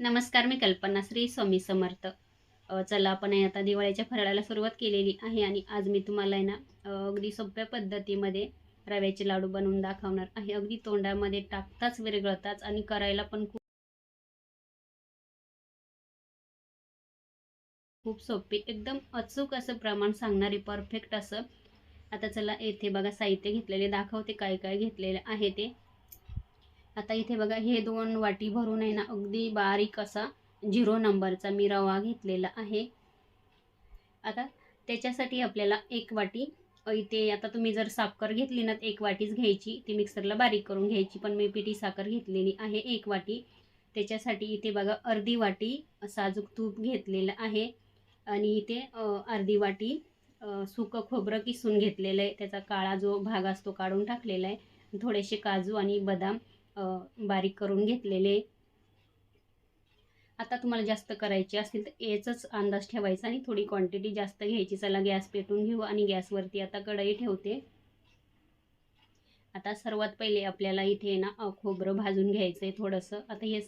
नमस्कार मी कल्पना श्री स्वामी समर्थ. चला आपण आता दिवाळीच्या फराळाला सुरुवात केलेली आहे आणि आज मी तुम्हाला आहे ना अगदी सोप्या पद्धतीमध्ये रव्याचे लाडू बनवून दाखवणार आहे. अगदी तोंडामध्ये टाकताच विरगळताच आणि करायला पण खूप खूप सोपे एकदम अचूक असं प्रमाण सांगणारी परफेक्ट असं. आता चला येथे बघा साहित्य घेतलेले दाखवते काय काय घेतलेले आहे ते. आता इथे बघा हे दोन वाटी भरून आहे ना अगदी बारीक असा झिरो नंबरचा मी रवा घेतलेला आहे. आता त्याच्यासाठी आपल्याला एक वाटी इथे आता तुम्ही जर साखर घेतली ना तर एक वाटीच घ्यायची. ती मिक्सरला बारीक करून घ्यायची पण मी पिठी साखर घेतलेली आहे एक वाटी. त्याच्यासाठी इथे बघा अर्धी वाटी साजूक तूप घेतलेलं आहे. आणि इथे अर्धी वाटी सुकं खोबरं किसून घेतलेलं आहे. त्याचा काळा जो भाग असतो काढून टाकलेला आहे. थोडेसे काजू आणि बदाम बारीक करून घेतलेले. आता तुम्हाला जास्त करायचे असतील तर याचाच अंदाज ठेवायचा आणि थोडी क्वांटिटी जास्त घ्यायची. चला गॅस पेटून घेऊ आणि गॅसवरती आता कढई ठेवते. आता सर्वात पहिले आपल्याला इथे ना खोबरं भाजून घ्यायचं आहे थोडंसं. आता हे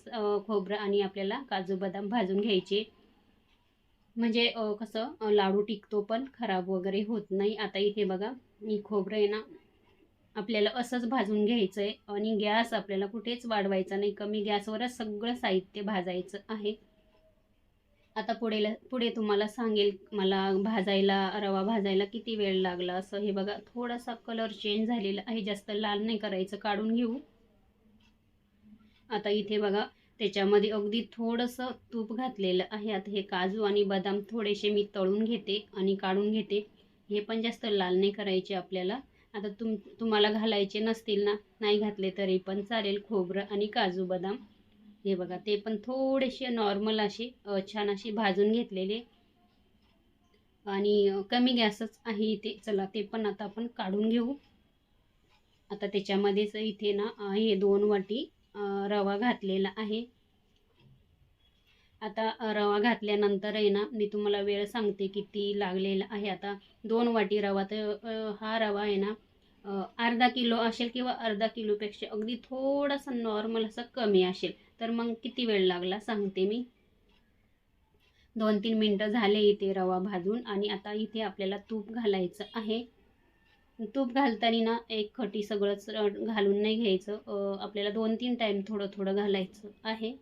खोबरं आणि आपल्याला काजू बदाम भाजून घ्यायचे. म्हणजे कसं लाडू टिकतो पण खराब वगैरे होत नाही. आता इथे बघा मी खोबरं आहे ना आपल्याला असंच भाजून घ्यायचं आहे आणि गॅस आपल्याला कुठेच वाढवायचा नाही. कमी गॅसवरच सगळं साहित्य भाजायचं आहे. आता पुढे पुढे तुम्हाला सांगेल मला भाजायला रवा भाजायला किती वेळ लागला? असं हे बघा थोडासा कलर चेंज झालेला आहे. जास्त लाल नाही करायचं काढून घेऊ. आता इथे बघा त्याच्यामध्ये अगदी थोडंसं तूप घातलेलं आहे. आता हे काजू आणि बदाम थोडेसे मी तळून घेते आणि काढून घेते. हे पण जास्त लाल नाही करायचे आपल्याला. आता तुम तुम्हाला घालायचे नसतील ना? नाही घातले तरी पण चालेल खोबरं आणि काजू बदाम. हे बघा ते पण थोडेसे नॉर्मल असे छान असे भाजून घेतलेले. आणि कमी गॅसच आहे इथे. चला ते पण आता आपण काढून घेऊ. आता त्याच्यामध्येच इथे ना हे दोन वाटी रवा घातलेला आहे. आता रवा घातल्यानंतर आहे ना मी तुम्हाला वेळ सांगते किती लागलेला आहे. आता दोन वाटी रवा तर हा रवा आहे ना अर्धा किलो असेल किंवा अर्धा किलोपेक्षा अगदी थोडासा नॉर्मल असं कमी असेल तर मग किती वेळ लागला सांगते मी. दोन तीन मिनटं झाले इथे रवा भाजून आणि आता इथे आपल्याला तूप घालायचं आहे. तूप घालताना ना एक खटी सगळंच घालून नाही घ्यायचं. आपल्याला दोन तीन टाईम थोडं थोडं घालायचं आहे.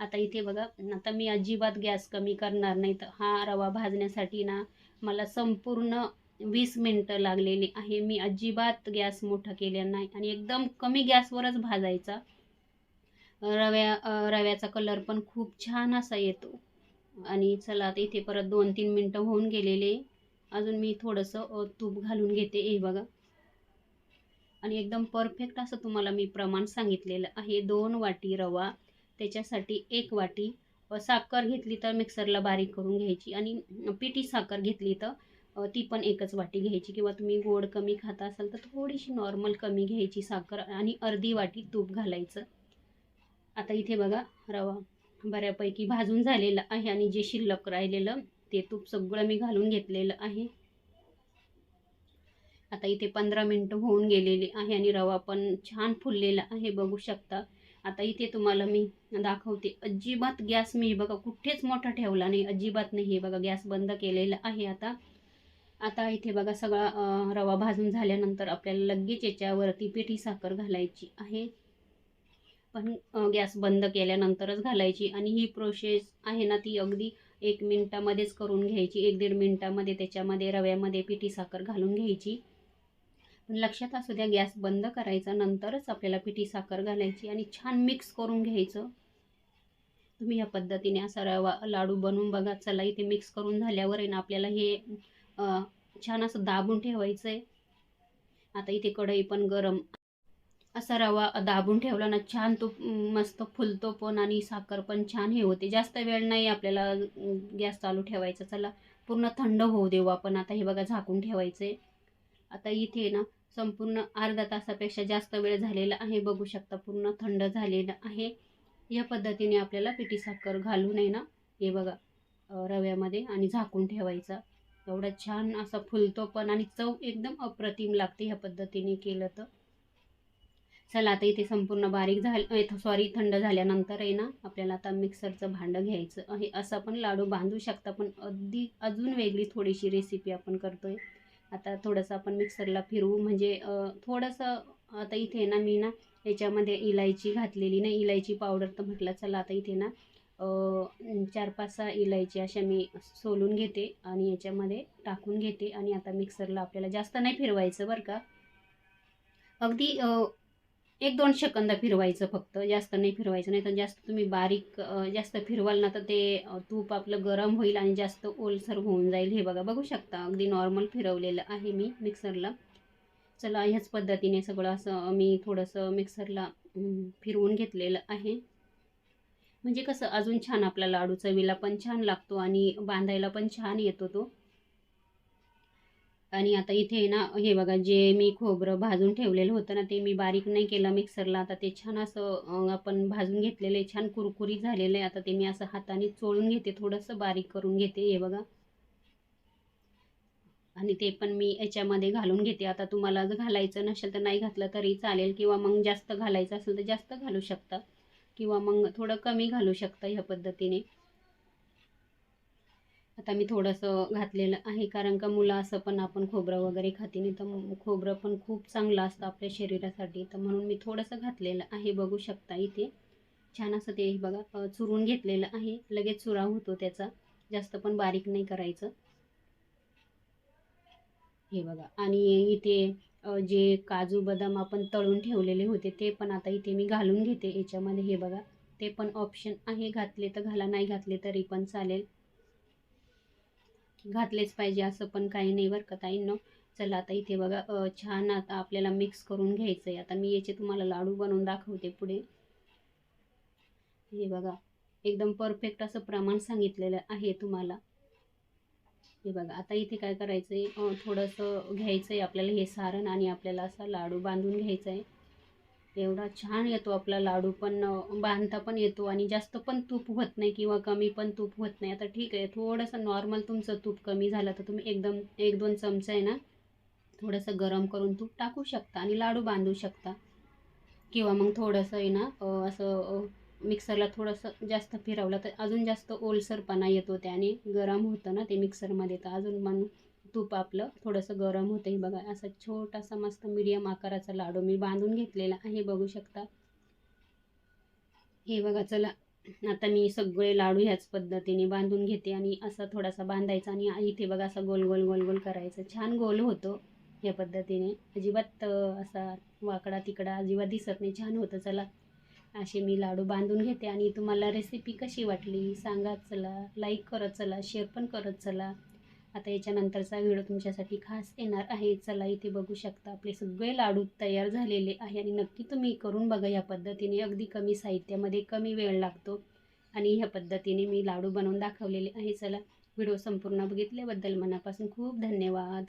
आता इथे बघा आता मी अजिबात गॅस कमी करणार नाही. तर हा रवा भाजण्यासाठी ना मला संपूर्ण वीस मिनटं लागलेली आहे. मी अजिबात गॅस मोठा केला नाही आणि एकदम कमी गॅसवरच भाजायचा. रव्या रव्याचा कलर पण खूप छान असा येतो. आणि चला आता इथे परत दोन तीन मिनटं होऊन गेलेले. अजून मी थोडंसं तूप घालून घेते. हे बघा. आणि एकदम परफेक्ट असं तुम्हाला मी प्रमाण सांगितलेलं आहे. दोन वाटी रवा. त्याच्यासाठी एक वाटी. साखर घेतली तर मिक्सरला बारीक करून घ्यायची. आणि पिठी साखर घेतली तर ती पण एकच वाटी घ्यायची. किंवा तुम्ही गोड कमी खाता असाल तर थोडीशी नॉर्मल कमी घ्यायची साखर आणि अर्धी वाटी तूप घालायचं. आता इथे बघा रवा बऱ्यापैकी भाजून झालेलं आहे आणि जे शिल्लक राहिलेलं ते तूप सगळं मी घालून घेतलेलं आहे. आता इथे पंधरा मिनटं होऊन गेलेली आहे आणि रवा पण छान फुललेला आहे बघू शकता. आता इथे तुम्हाला मी दाखवते. अजिबात गॅस मी बघा कुठेच मोठा ठेवला नाही. अजिबात नाही. हे बघा गॅस बंद केलेला आहे आता. आता इथे बघा सगळा रवा भाजून झाल्यानंतर आपल्याला लगेच याच्यावरती पिठी साखर घालायची आहे. पण गॅस बंद केल्यानंतरच घालायची आणि ही प्रोसेस आहे ना ती अगदी एक मिनटामध्येच करून घ्यायची. एक दीड मिनटामध्ये त्याच्यामध्ये रव्यामध्ये पिठी साखर घालून घ्यायची. पण लक्षात असू द्या गॅस बंद करायचा नंतरच आपल्याला पिठी साखर घालायची आणि छान मिक्स करून घ्यायचं. तुम्ही या पद्धतीने असा रवा लाडू बनवून बघा. चला इथे मिक्स करून झाल्यावर आहे ना आपल्याला हे छान असं दाबून ठेवायचं आहे आता इथे कढई पण गरम. असा रवा दाबून ठेवला ना छान तो मस्त फुलतो पण आणि साखर पण छान हे होते. जास्त वेळ नाही आपल्याला गॅस चालू ठेवायचा. चला पूर्ण थंड होऊ देऊ आपण. आता हे बघा झाकून ठेवायचंय. आता इथे ना संपूर्ण अर्धा तासापेक्षा जास्त वेळ झालेला आहे. बघू शकता पूर्ण थंड झालेलं आहे. या पद्धतीने आपल्याला पिठी साखर घालून आहे ना हे बघा रव्यामध्ये आणि झाकून ठेवायचा. एवढा छान असा फुलतो पण आणि चव एकदम अप्रतिम लागते ह्या पद्धतीने केलं तर. चला आता इथे संपूर्ण बारीक झालं सॉरी थंड झाल्यानंतर आहे ना आपल्याला आता मिक्सरचं भांडं घ्यायचं आहे. असं पण लाडू बांधू शकता पण अगदी अजून वेगळी थोडीशी रेसिपी आपण करतोय. आता थोडंसं आपण मिक्सरला फिरवू म्हणजे थोडंसं आता इथे ना मी ना याच्यामध्ये इलायची घातलेली नाही इलायची पावडर तर म्हटलं चला आता इथे ना चार पाच सहा इलायची अशा मी सोलून घेते आणि याच्यामध्ये टाकून घेते आणि आता मिक्सरला आपल्याला जास्त नाही फिरवायचं बरं का. अगदी एक दोन सेकंद फिरवायचं फक्त जास्त नाही फिरवायचं नाही तर जास्त तुम्ही बारीक जास्त फिरवाल ना तर ते तूप आपलं गरम होईल आणि जास्त ओलसर होऊन जाईल हे बघा. बघू शकता अगदी नॉर्मल फिरवलेलं आहे मी मिक्सरला. चला ह्याच पद्धतीने सगळं असं मी थोडंसं मिक्सरला फिरवून घेतलेलं आहे. म्हणजे कसं अजून छान आपला लाडू चवीला पण छान लागतो आणि बांधायला पण छान येतो तो. आणि आता इथे ना हे बघा जे मी खोबरं भाजून ठेवलेलं होतं ना ते मी बारीक नाही केलं मिक्सरला. आता ते छान असं आपण भाजून घेतलेलं आहे छान कुरकुरीत झालेलं आहे. आता ते मी असं हाताने चोळून घेते थोडंसं बारीक करून घेते हे बघा. आणि ते पण मी याच्यामध्ये घालून घेते. आता तुम्हाला जर घालायचं नसेल तर नाही घातलं तरी चालेल किंवा मग जास्त घालायचं असेल तर जास्त घालू शकता. किंवा मग थोडं कमी घालू शकता ह्या पद्धतीने. आता मी थोडंसं घातलेलं आहे कारण का मुलं असं पण आपण खोबरं वगैरे खाते नाही तर खोबरं पण खूप चांगलं असतं आपल्या शरीरासाठी. तर म्हणून मी थोडंसं घातलेलं आहे बघू शकता इथे. छान असं ते बघा चुरून घेतलेलं आहे. लगेच चुरा होतो त्याचा. जास्त पण बारीक नाही करायचं. हे बघा. आणि इथे जे काजू बदाम आपण तळून ठेवलेले होते ते पण आता इथे मी घालून घेते. याच्यामध्ये हे बघा ते पण ऑप्शन आहे. घातले तर घाला नाही घातले तरी पण चालेल. घातलेच पाहिजे असं पण काही नाही बरं का ताईंनो. चला आता इथे बघा छान आता आपल्याला मिक्स करून घ्यायचं आहे आता मी याचे तुम्हाला लाडू बनवून दाखवते पुढे. हे बघा एकदम परफेक्ट असं प्रमाण सांगितलेलं आहे तुम्हाला. हे बघा आता इथे काय करायचं आहे थोडंसं घ्यायचं आहे आपल्याला हे सारण आणि आपल्याला असा लाडू बांधून घ्यायचा आहे एवढा छान येतो आपला लाडू पण बांधता पण येतो आणि जास्त पण तूप होत नाही किंवा कमी पण तूप होत नाही. आता ठीक आहे थोडंसं नॉर्मल तुमचं तूप कमी झालं तर तुम्ही एकदम एक दोन चमचा आहे ना थोडंसं गरम करून तूप टाकू शकता आणि लाडू बांधू शकता. किंवा मग थोडंसं आहे ना असं मिक्सरला थोडंसं जास्त फिरवलं तर अजून जास्त ओलसरपणा येतो त्याने गरम होतं ना ते मिक्सरमध्ये. तर अजून मग तूप आपलं थोडंसं गरम होतं हे बघा असा छोटासा मस्त मीडियम आकाराचा लाडू मी बांधून घेतलेला आहे. बघू शकता. हे बघा चला. आता मी सगळे लाडू ह्याच पद्धतीने बांधून घेते आणि असा थोडासा बांधायचा आणि इथे बघा असा गोल गोल गोल गोल करायचं. छान गोल होतो या पद्धतीने. अजिबात असा वाकडा तिकडा अजिबात दिसत नाही. छान होतं. चला. असे मी लाडू बांधून घेते आणि तुम्हाला रेसिपी कशी वाटली सांगा चला लाईक करत चला शेअर पण करत चला. आता याच्यानंतरचा व्हिडिओ तुमच्यासाठी खास येणार आहे. चला इथे बघू शकता आपले सगळे लाडू तयार झालेले आहे आणि नक्की तुम्ही करून बघा या पद्धतीने. अगदी कमी साहित्यामध्ये कमी वेळ लागतो आणि ह्या पद्धतीने मी लाडू बनवून दाखवलेले आहे. चला व्हिडिओ संपूर्ण बघितल्याबद्दल मनापासून खूप धन्यवाद.